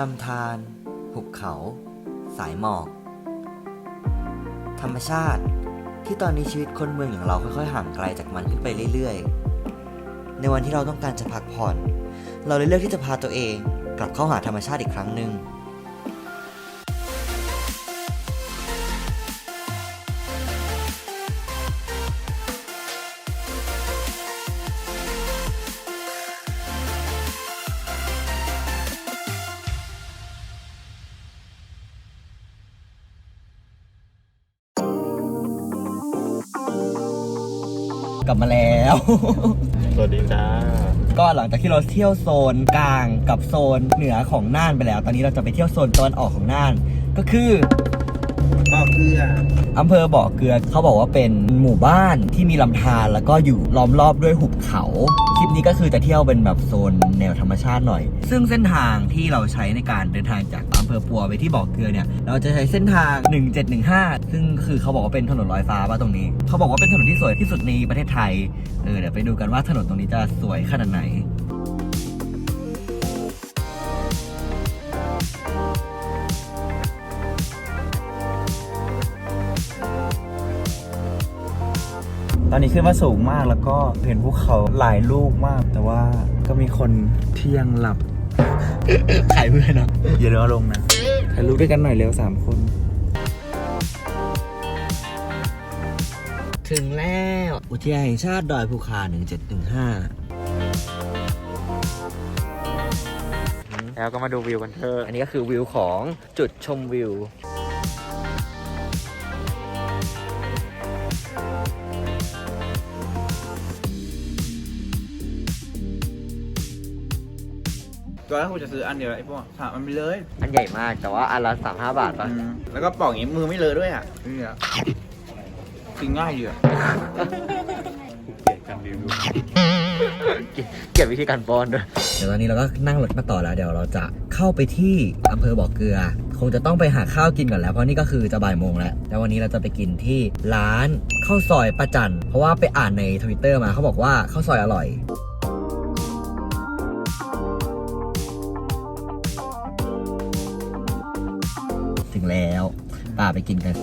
ลำธาร หุบเขา สายหมอก ธรรมชาติที่ตอนนี้ชีวิตคนเมืองอย่างเราค่อยๆห่างไกลจากมันขึ้นไปเรื่อยๆ ในวันที่เราต้องการจะพักผ่อน เราเลยเลือกที่จะพาตัวเองกลับเข้าหาธรรมชาติอีกครั้งหนึ่ง กลับมาแล้ว สวัสดีจ้า ก็หลังจากที่เราเที่ยวโซนกลางกับโซนเหนือของน่านไปแล้ว ตอนนี้เราจะไปเที่ยวโซนตะวันออกของน่าน ก็คือ ก็เกลืออำเภอบ่อเกลือเขาบอกว่าเป็นหมู่บ้านที่มีลำธารแล้วก็อยู่ล้อมรอบด้วยหุบเขา คลิปนี้ก็คือจะเที่ยวเป็นแบบโซนแนวธรรมชาติหน่อย ซึ่งเส้นทางที่เราใช้ในการเดินทางจากอำเภอปัวไปที่บ่อเกลือเนี่ย เราจะใช้เส้นทาง 1715 ซึ่งคือเขาบอกว่าเป็นถนนลอยฟ้าป่ะตรงนี้ เขาบอกว่าเป็นถนนที่สวยที่สุดในประเทศไทย เออเดี๋ยวไปดูกันว่าถนนตรงนี้จะสวยขนาดไหน ตอนนี้ขึ้นมาสูงมากแล้วก็เห็นภูเขาหลายลูกมาก แต่ว่าก็มีคนเที่ยงหลับ ขายเพื่อนเนาะอย่าเลือลงนะถ่ายรูปด้วยกันหน่อยเร็วสามคน ถึงแล้วอุทยานแห่งชาติดอยภูคา 1715 แล้วก็มาดูวิวกันเถอะ อันนี้ก็คือวิวของจุดชมวิว ตัวแรกผมจะซื้ออันเดียวไอ้พวกถามมันไปเลยอันใหญ่มากแต่ว่าอันละ35บาทป่ะอืมแล้วก็ปอกอย่างนี้มือไม่เลอะด้วยอะนี่อะกินง่ายดีอะเก็บวิธีการป้อนด้วย เดี๋ยวตอนนี้เราก็นั่งรถมาต่อแล้ว เดี๋ยวเราจะเข้าไปที่อำเภอบ่อเกลือ คงจะต้องไปหาข้าวกินก่อนแล้ว เพราะนี่ก็คือจะบ่ายโมงแล้ว แล้ววันนี้เราจะไปกินที่ร้านข้าวซอยประจัน เพราะว่าไปอ่านในทวิตเตอร์มาเขาบอกว่าข้าวซอยอร่อย ไปกินกัน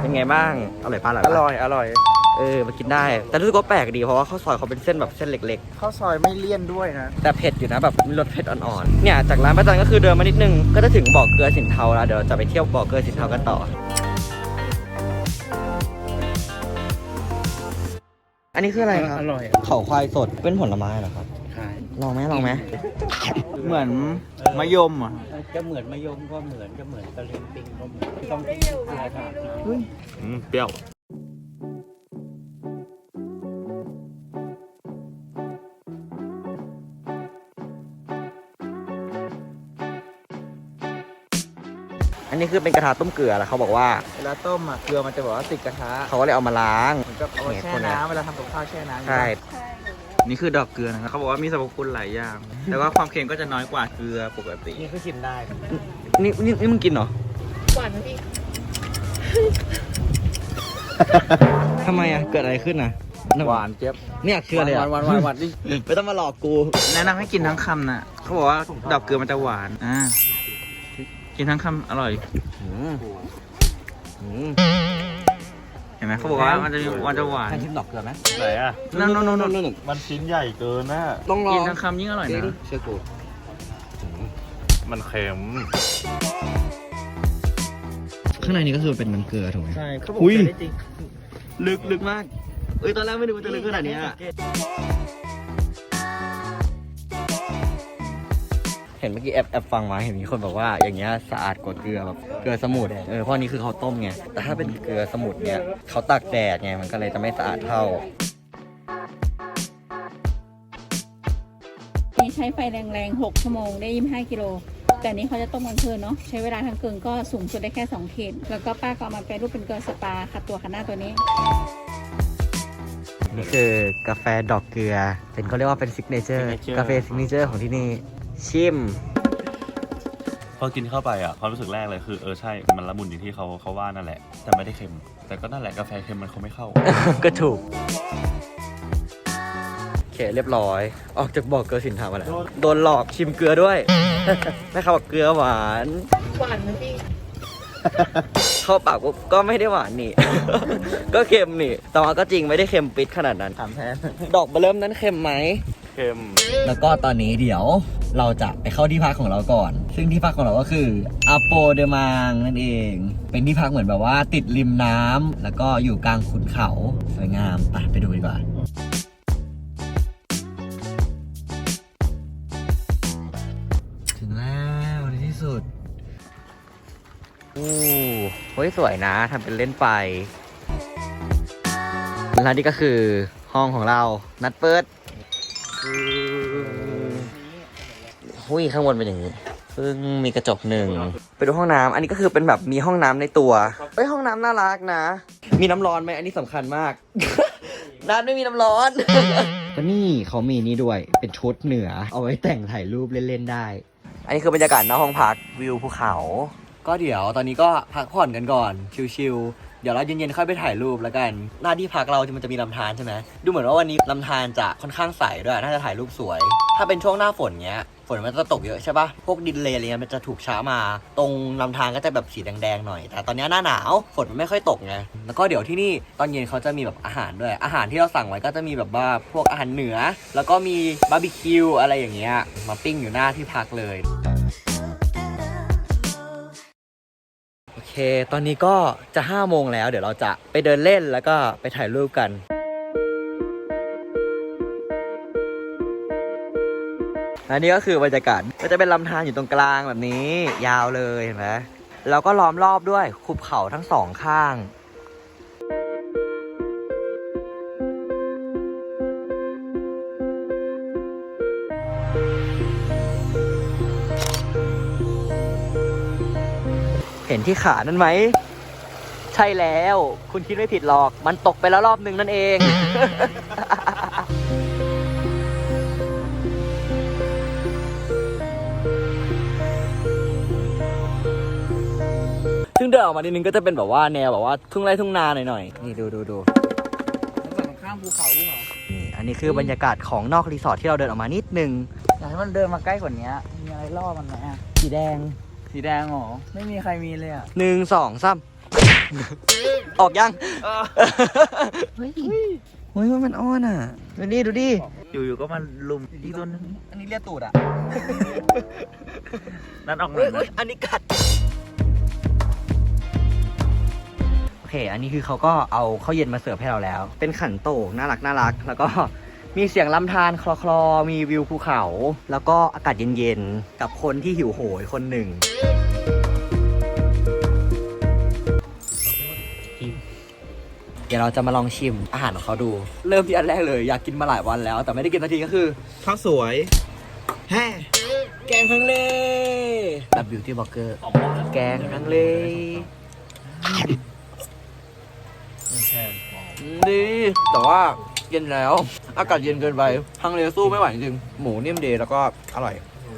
เป็นไงบ้าง อร่อยป้าอร่อยอปะร่อย อร่อย เออมากินได้ แต่รู้สึกว่าแปลกดีเพราะว่าข้าวซอยเขาเป็นเส้นแบบเส้นเล็ก ข้าวซอยไม่เลี่ยนด้วยนะ ๆ แต่เผ็ดอยู่นะแบบมีรสเผ็ดอ่อนๆเนี่ยจากร้านประจันก็คือเดินมานิดนึงก็จะถึงบ่อเกลือสินเทาแล้วเดี๋ยวเราจะไปเที่ยวบ่อเกลือสินเทากันต่อ อันนี้คืออะไรครับ อร่อยเขาควายสดเป็นผลไม้เหรอครับใช่ลองไหมลองไหมเหมือนมะยมอะจะเหมือนมะยมก็เหมือนจะเหมือนตะลิงปิงก็เหมือนต้องอะไรค่ะอืมเปรี้ยว คือเป็นกระทะต้มเกลือแล้วเขาบอกว่าเวลาต้มอะเกลือมันจะแบบว่าติดกระทะเขาก็เลยเอามาล้าง เหมือนกับเอาไว้แช่น้ำเวลาทำกับข้าวแช่น้ำใช่ นี่คือดอกเกลือนะครับเขาบอกว่ามีสรรพคุณหลายอย่าง แต่ว่าความเค็มก็จะน้อยกว่าเกลือปกติ นี่คือชิมได้ นี่นี่นี่มึงกินเหรอหวานไหมพี่ทำไมอะ เกิดอะไรขึ้นอะหวานเจี๊ยบไม่อยากเชื่อเลยอะหวานหวานหวานหวานดิไม่ต้องมาหลอกกู แนะนำให้กินทั้งคำน่ะเขาบอกว่าดอกเกลือมันจะหวาน อ่า กินทั้งคำอร่อยอืมอืมเห็นไหมเขาบอกว่ามันจะมีมันจะหวาน ท่านชิมดอกเกลือไหมไหนอะ นั่นนั่นนั่นนู่นมันชิ้นใหญ่เกินนะ ต้องลอกินงทั้งคำยิ่งอร่อยจริงนะเชื่อกูมันเค็ม ข้างในนี้ก็คือเป็นน้ำเกลือถูกไหมใช่เขาบอกอุ้ยใช้ได้จริงลึกลึกมาก เอ้ยตอนแรกไม่ดูว่าจะลึกขนาดเนี้ยเห็นเมื่อกี้แอบแอบฟังมาเห็นมีคนบอกว่าอย่างเงี้ยสะอาดกว่าเกลือแบบเกลือสมุทรเออเพราะอันนี้คือเขาต้มไงแต่ถ้าเป็นเกลือสมุทรเนี่ยเขาตากแดดไงมันก็เลยจะไม่สะอาดเท่านี่ใช้ไฟแรงๆ 6 ชั่วโมงได้ 25 กิโล แต่นี้เขาจะต้มกลางคืนเนาะ ใช้เวลาทั้งคืนก็สูงสุดได้แค่2ขีดแล้วก็ป้าก็เอามาแปรรูปเป็นเกลือสปาขัดตัวขัดหน้าตัวนี้ นี่คือกาแฟดอกเกลือ เป็นเขาเรียกว่าเป็นซิกเนเจอร์ Signature กาแฟซิกเนเจอร์ของที่นี่ ชิม พอกินเข้าไปอะความรู้สึกแรกเลยคือเออใช่ มันละมุนอย่างที่เขาเขาว่านั่นแหละ แต่ไม่ได้เค็ม แต่ก็นั่นแหละกาแฟเค็มมันคงไม่เข้า ก็ถูก โอเคเรียบร้อย ออกจากบอกเกลือสินทามาแล้ว โดนหลอกชิมเกลือด้วย แม่ค้าบอกเกลือหวาน หวานนะพี่เข้าปากปุ๊บก็ไม่ได้หวานนี่ ก็เค็มนี่ แต่ว่าก็จริงไม่ได้เค็มปิดขนาดนั้น ถามแทน ดอกเบอร์เริ่มนั้นเค็มไหม เค็ม แล้วก็ตอนนี้เดี๋ยว เราจะไปเข้าที่พักของเราก่อน ซึ่งที่พักของเราก็คืออาโปเดมางนั่นเอง เป็นที่พักเหมือนแบบว่าติดริมน้ำแล้วก็อยู่กลางขุนเขาสวยงามไปไปดูดีกว่าถึงแล้วในที่สุดโอ้เฮ้ยสวยนะทำเป็นเล่นไปแล้วนี่ก็คือห้องของเรานัดเปิด หุ้ยข้างบนเป็นอย่างนี้ซึ่งมีกระจกหนึ่งไปดูห้องน้ำอันนี้ก็คือเป็นแบบมีห้องน้ำในตัวเฮ้ยห้องน้ำน่ารักนะ มีน้ำร้อนไหมอันนี้สำคัญมากร้านไม่มีน้ำร้อนก็นี่เขามีนี่ด้วยเป็นชุดเหนือ เอาไว้แต่งถ่ายรูปเล่นๆได้ อันนี้คือบรรยากาศหน้าห้องพักวิวภูเขา ก็เดี๋ยวตอนนี้ก็พักผ่อนกันก่อนชิลๆเดี๋ยวเราเย็นๆค่อยไปถ่ายรูปแล้วกัน หน้าที่พักเราจะมันจะมีลำธารใช่ไหมดูเหมือนว่าวันนี้ลำธารจะค่อนข้างใสด้วยน่าจะถ่ายรูปสวย ถ้าเป็นช่วงหน้าฝนเงี้ยฝ นมันจะตกเยอะใช่ปะพวกดินเลอะไรเงี้ยมันจะถูกช้ามา ตรงลำธารก็จะแบบสีแดงๆหน่อย แต่ตอนนี้หน้าหนาวฝนมันไม่ค่อยตกไง แล้วก็เดี๋ยวที่นี่ตอนเย็นเขาจะมีแบบอาหารด้วย อาหารที่เราสั่งไว้ก็จะมีแบบว่าพวกอาหารเหนือ แล้วก็มีบาร์บีคิวอะไรอย่างเงี้ย มาปิ้งอยู่หน้าที่พักเลยโอเค ตอนนี้ก็จะ5โมงแล้ว เดี๋ยวเราจะไปเดินเล่นแล้วก็ไปถ่ายรูปกัน อันนี้ก็คือบรรยากาศก็จะเป็นลำธารอยู่ตรงกลางแบบนี้ ยาวเลยเห็นไหมแล้วก็ล้อมรอบด้วยขุบเขาทั้งสองข้างเห็นที่ขานั่นไหม ใช่แล้ว คุณคิดไม่ผิดหรอก มันตกไปแล้วรอบหนึ่งนั่นเอง ซึ่งเดินออกมานิดนึงก็จะเป็นแบบว่าแนวแบบว่าทุ่งไร่ทุ่งนาหน่อยๆ นี่ดูดูดูฝั่งข้ามภูเขาภูเขานี่อันนี้คือบรรยากาศของนอกรีสอร์ทที่เราเดินออกมานิดนึง อยากให้มันเดินมาใกล้กว่านี้มีอะไรล่อมันไหมอะสีแดง สีแดงเหรอ ไม่มีใครมีเลยอะหนึ่งสองสามออกยังเฮ้ยเฮ้ยมันอ้อนอะดูดิดูดิอยู่ๆก็มาลุมอีกตัวนึงอันนี้เรียกตูดอะ นั่นออกมาเฮ้ยเฮ้ยอันนี้กัด เค อันนี้คือเขาก็เอาข้าวเย็นมาเสิร์ฟให้เราแล้ว เป็นขันโตกน่ารักน่ารัก แล้วก็มีเสียงลำธารคลอคลอๆ มีวิวภูเขา แล้วก็อากาศเย็นๆ กับคนที่หิวโหยคนหนึ่งเดี๋ยวเราจะมาลองชิมอาหารของเขาดู เริ่มที่อันแรกเลย อยากกินมาหลายวันแล้ว แต่ไม่ได้กินสักทีก็คือข้าวสวยแฮ่แกงฮังเลแบบบิวตี้บล็อกเกอร์แกงฮังเล ดี แต่ว่าเย็นแล้ว อากาศเย็นเกินไปฮังเลสู้ไม่ไหวจริง หมูนิ่มดีแล้วก็อร่อย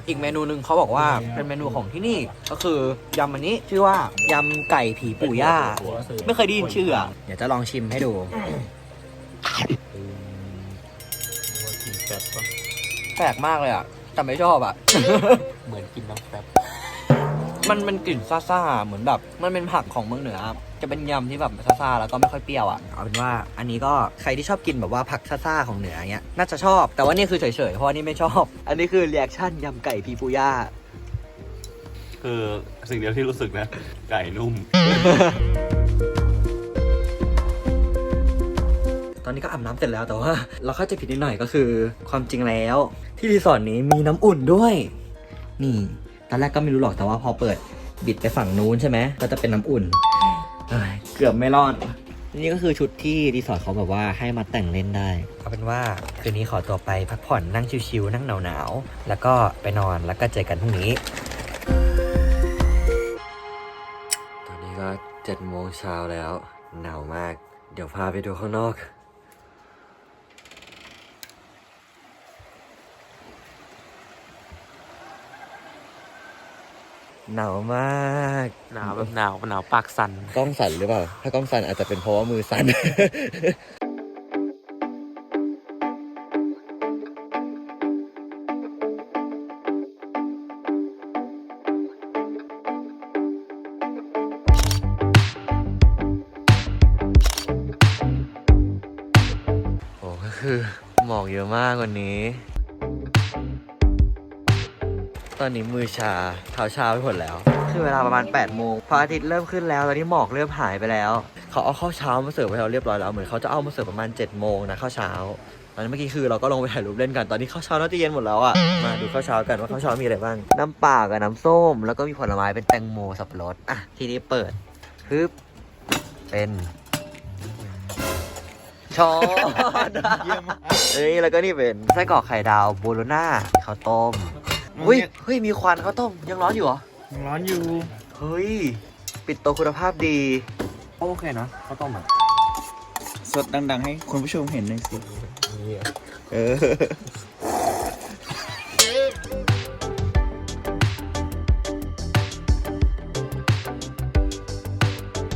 อีกเมนูหนึ่งเขาบอกว่าเป็นเมนูของที่นี่ก็คือยำอันนี้ชื่อว่ายำไก่ผีปู่ย่า ไม่เคยได้ยินชื่ออะเดี๋ยวจะลองชิมให้ดูแปลกมากเลยอะแต่ไม่ชอบอะ เหมือนกินน้ำแป๊บ มันมันกลิ่นซ่าๆเหมือนแบบ มันเป็นผักของเมืองเหนือครับจะเป็นยำที่แบบซ่าๆแล้วก็ไม่ค่อยเปรี้ยวอะเอาเป็นว่าอันนี้ก็ใครที่ชอบกินแบบว่าผักซ่าๆของเหนือเงี้ยน่าจะชอบ แต่ว่านี่คือเฉยๆเพราะว่านี่ไม่ชอบ อันนี้คือรีแอคชั่นยำไก่พีปูย่าคือสิ่งเดียวที่รู้สึกนะ ไก่นุ่ม ตอนนี้ก็อาบน้ำเสร็จแล้วแต่ว่า เราเข้าใจผิดนิดหน่อยก็คือ ความจริงแล้ว ที่รีสอร์ทนี้มีน้ำอุ่นด้วย นี่ ตอนแรกก็ไม่รู้หรอกแต่ว่าพอเปิดบิดไปฝั่งนู้นใช่ไหมก็จะเป็นน้ำอุ่นเอ้ยเกือบไม่รอด นี่ก็คือชุดที่รีสอร์ทเขาแบบว่าให้มาแต่งเล่นได้เอาเป็นว่าคืนนี้ขอตัวไปพักผ่อนนั่งชิวๆนั่งหนาวๆแล้วก็ไปนอนแล้วก็เจอกันพรุ่งนี้ ตอนนี้ก็เจ็ดโมงเช้าแล้วหนาวมาก เดี๋ยวพาไปดูข้างนอก หนาวมากหนาวแบบหนาวหนาวปากสั่นกล้องสั่นหรือเปล่า ถ้ากล้องสั่นอาจจะเป็นเพราะว่ามือสั่นโอ้ก็คือหมอกเยอะมากวันนี้ต อนนี้มือชาเท้าชาไปหมดแล้ว คือเวลาประมาณ8โมงพระอาทิตย์เริ่มขึ้นแล้ว ตอนนี้หมอกเริ่มหายไปแล้ว เขาเอาข้าวเช้ามาเสิร์ฟให้เราเรียบร้อยแล้ว เหมือนเขาจะเอามาเสิร์ฟประมาณ7โมงนะข้าวเช้า ตอนนั้นเมื่อกี้คือเราก็ลงไปถ่ายรูปเล่นกัน ตอนนี้ข้าวเช้าน่าจะเย็นหมดแล้วอะ มาดูข้าวเช้ากันว่าข้าวเช้ามีอะไรบ้าง น้ำเปล่ากับน้ำส้ม แล้วก็มีผลไม้เป็นแตงโมสับปะรด อะ ทีนี้เปิดฮึบเป็นช้อนเฮ้ยแล้วก็นี่เป็นไส้กรอกไข่ดาวโบโลน่าข้าวต้ม อุ้ยเฮ้ยมีควันข้าวต้มยังร้อนอยู่เหรอยังร้อนอยู่ เฮ้ย ปิดโตคุณภาพดีโอเคนะข้าวต้มอะสดดังๆ ให้คุณผู้ชมเห็นหน่อยสิเออ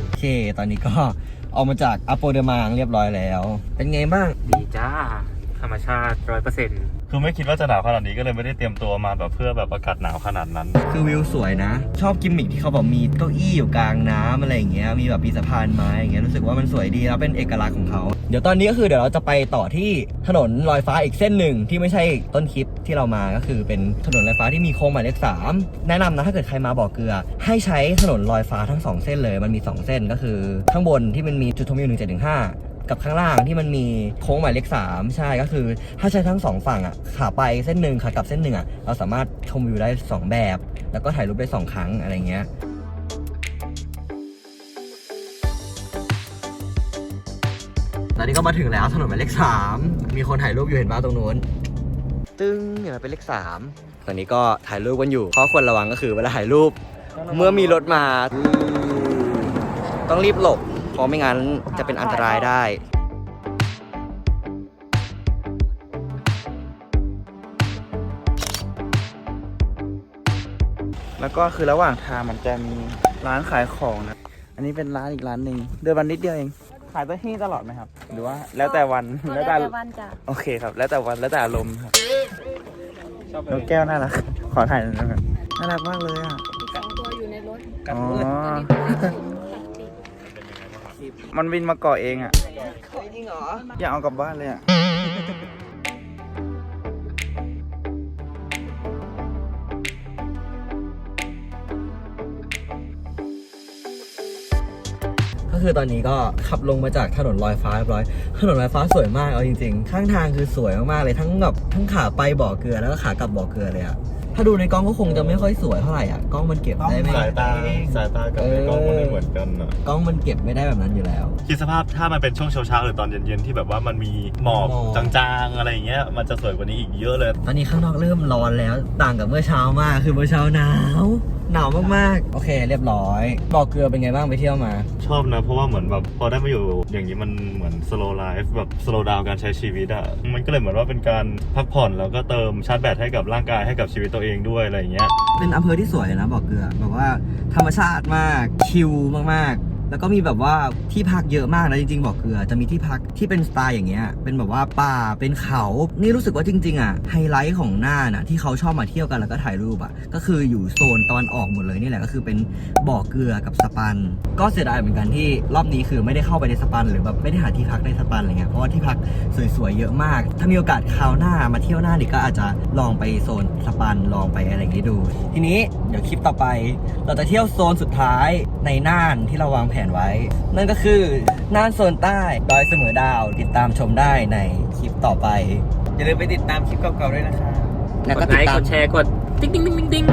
โอเค ตอนนี้ก็ออกมาจากอโปเดมางเรียบร้อยแล้ว เป็นไงบ้าง ดีจ้า ธรรมชาติร้อยเปอร์เซ็นต์ คือไม่คิดว่าจะหนาวขนาดนี้ก็เลยไม่ได้เตรียมตัวมาแบบเพื่อแบบอากาศหนาวขนาดนั้น คือวิวสวยนะ ชอบกิมมิคที่เขาบอกมีเก้าอี้อยู่กลางน้ำอะไรอย่างเงี้ยมีแบบปีสะพานไม้อย่างเงี้ยรู้สึกว่ามันสวยดีแล้วเป็นเอกลักษณ์ของเขา เดี๋ยวตอนนี้ก็คือเดี๋ยวเราจะไปต่อที่ถนนลอยฟ้าอีกเส้นหนึ่งที่ไม่ใช่ต้นคลิปที่เรามาก็คือเป็นถนนลอยฟ้าที่มีโค้งหมายเลขสามแนะนำนะถ้าเกิดใครมาบ่อเกลือ ให้ใช้ถนนลอยฟ้าทั้งสองเส้นเลย มันมีสองเส้นก็คือข้างบนที่มันมีจุดชมวิวงห้า กับข้างล่างที่มันมีโค้งหมายเลขสามใช่ก็คือ ถ้าใช้ทั้งสองฝั่งอะขาไปเส้นหนึ่งขากลับเส้นหนึ่งอะเราสามารถชมวิวได้สองแบบ แล้วก็ถ่ายรูปได้สองครั้งอะไรเงี้ยตอนนี้ก็มาถึงแล้วถนนหมายเลขสามมีคนถ่ายรูปอยู่เห็นป่ะตรงนู้น ตึ้งเห็นไหมเป็นเลขสามตอนนี้ก็ถ่ายรูปกันอยู่ข้อควรระวังก็คือเวลาถ่ายรูป เมื่อมีรถมา ต้องรีบหลบ ราะไม่งั้นจะเป็นอันตรายได้แล้วก็คือระหว่างทางมันจะมีร้านขายของนะ อันนี้เป็นร้านอีกร้านหนึ่งเดินวันนิดเดียวเอง ขายที่นี่ตลอดไหมครับ หรือว่าแล้วแต่วัน แล้วแต่วันจ้ะ โอเคครับ แล้วแต่วัน แล้วแต่อารมณ์ครับนกแก้วน่ารัก ขอถ่ายหน่อยนะครับน่ารักมากเลยอะสองตัวอยู่ในรถ อ๋อตัวนี้ มันบินมาเกาะเองอะจริงเหรอ อยากเอากลับบ้านเลยอะก็คือตอนนี้ก็ขับลงมาจากถนนลอยฟ้าเรียบร้อย ถนนลอยฟ้าสวยมากเอาจริง ๆ ข้างทางคือสวยมากๆเลยทั้งแบบทั้งขาไปบ่อเกลือแล้วก็ขากลับบ่อเกลือเลยอะ ถ้าดูในกล้องก็คงจะไม่ค่อยสวยเท่าไหร่อะกล้องมันเก็บได้ไม่สายตาสายตากับในกล้องมันไม่เหมือนกันอะกล้องมันเก็บไม่ได้แบบนั้นอยู่แล้วคิดสภาพถ้ามันเป็นช่วงเช้าๆหรือตอนเย็นๆที่แบบว่ามันมีหมอกหมอกจางๆอะไรอย่างเงี้ยมันจะสวยกว่านี้อีกเยอะเลย ตอนนี้ข้างนอกเริ่มร้อนแล้วต่างกับเมื่อเช้ามากคือเมื่อเช้าหนาว หนาวมากๆ โอเค เรียบร้อยบ่อเกลือเป็นไงบ้างไปเที่ยวมา ชอบนะ เพราะว่าเหมือนแบบพอได้มาอยู่อย่างนี้มันเหมือน slow life แบบ slow down การใช้ชีวิตอะมันก็เลยเหมือนว่าเป็นการพักผ่อนแล้วก็เติมชาร์จแบตให้กับร่างกายให้กับชีวิตตัวเองด้วยอะไรอย่างเงี้ย เป็นอำเภอที่สวยนะบ่อเกลือแบบว่าธรรมชาติมาก ชิลมากๆ แล้วก็มีแบบว่าที่พักเยอะมากนะจริงๆบ่อเกลือจะมีที่พักที่เป็นสไตล์อย่างเงี้ยเป็นแบบว่าป่าเป็นเขา นี่รู้สึกว่าจริง ๆอะไฮไลท์ของน่านอะที่เขาชอบมาเที่ยวกันแล้วก็ถ่ายรูปอะก็คืออยู่โซนตอนออกหมดเลยนี่แหละก็คือเป็นบ่อเกลือกับสปัน ก็เสียดายเหมือนกันที่รอบนี้คือไม่ได้เข้าไปในสปัน หรือแบบไม่ได้หาที่พักในสปันอะไรเงี้ยเพราะว่าที่พักสวยๆเยอะมาก ถ้ามีโอกาสคราวหน้ามาเที่ยวหน้านี่ก็อาจจะลองไปโซนสปันลองไปอะไรอย่างนี้ดู ทีนี้เดี๋ยวคลิปต่อไป เราจะเที่ยวโซนสุดท้ายในน่านที่เราวางแผนไว้ นั่นก็คือน่านโซนใต้ดอยเสมอดาว ติดตามชมได้ในคลิปต่อไป อย่าลืมไปติดตามคลิปเก่าๆด้วยนะครับแล้วกก็ดติไลดค์ตากมดแชร์กดติ๊งติ๊งติ๊งติ๊งติ๊ง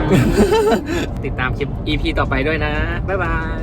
ติดตามคลิป EP ต่อไปด้วยนะ บ๊ายบาย